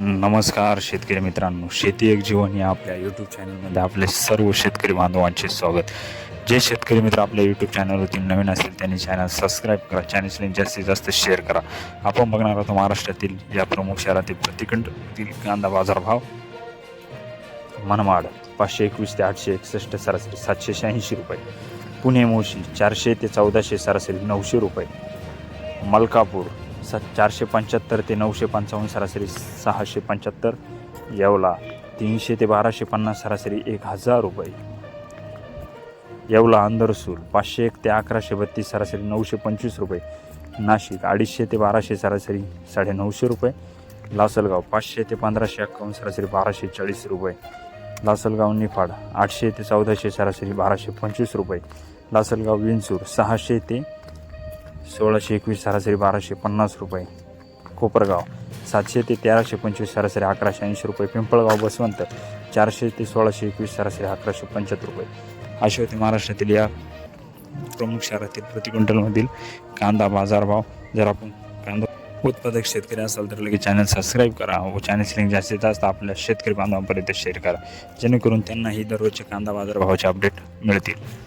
नमस्कार शेतकरी मित्रांनो शेती एक जीवन या आपल्या यूट्यूब चॅनलमध्ये आपले सर्व शेतकरी बांधवांचे स्वागत. जे शेतकरी मित्र आपल्या यूट्यूब चॅनलवरती नवीन असेल त्यांनी चॅनल सबस्क्राईब करा चॅनल जास्तीत जास्त शेअर करा. आपण बघणार आहोत महाराष्ट्रातील या प्रमुख शहरातील प्रतिकंडतील कांदा बाजारभाव मनमाड पाचशे एकवीस ते आठशे एकसष्ट सरासरी सातशे शहाऐंशी रुपये. पुणे मोशी चारशे ते चौदाशे सरासरी नऊशे रुपये. मलकापूर सा चारशे पंच्याहत्तर ते नऊशे पंचावन्न सरासरी सहाशे पंच्याहत्तर. येवला तीनशे ते बाराशे पन्नास सरासरी एक हजार रुपये. येवला अंदरसूल पाचशे एक ते अकराशे बत्तीस सरासरी नऊशे पंचवीस रुपये. नाशिक अडीचशे ते बाराशे सरासरी साडेनऊशे रुपये. लासलगाव पाचशे ते पंधराशे अक्कावन्न सरासरी बाराशे चाळीस रुपये. लासलगाव निफाड आठशे ते चौदाशे सरासरी बाराशे पंचवीस रुपये. लासलगाव विंचूर सहाशे ते सोळाशे एकवीस सरासरी बाराशे पन्नास रुपये. कोपरगाव सातशे ते तेराशे पंचवीस सरासरी अकराशे ऐंशी रुपये. पिंपळगाव बसवंत चारशे ते सोळाशे एकवीस सरासरी अकराशे पंच्याहत्तर रुपये. असे होते महाराष्ट्रातील या प्रमुख शहरातील प्रति क्विंटलमधील कांदा बाजारभाव जर आपण कांदा उत्पादक शेतकरी असाल तर लगेच चॅनल सबस्क्राईब करा व चॅनलची लिंक जास्तीत जास्त आपल्या शेतकरी बांधवांपर्यंत शेअर करा. जेणेकरून त्यांनाही दररोजचे कांदा बाजारभावाचे अपडेट मिळतील.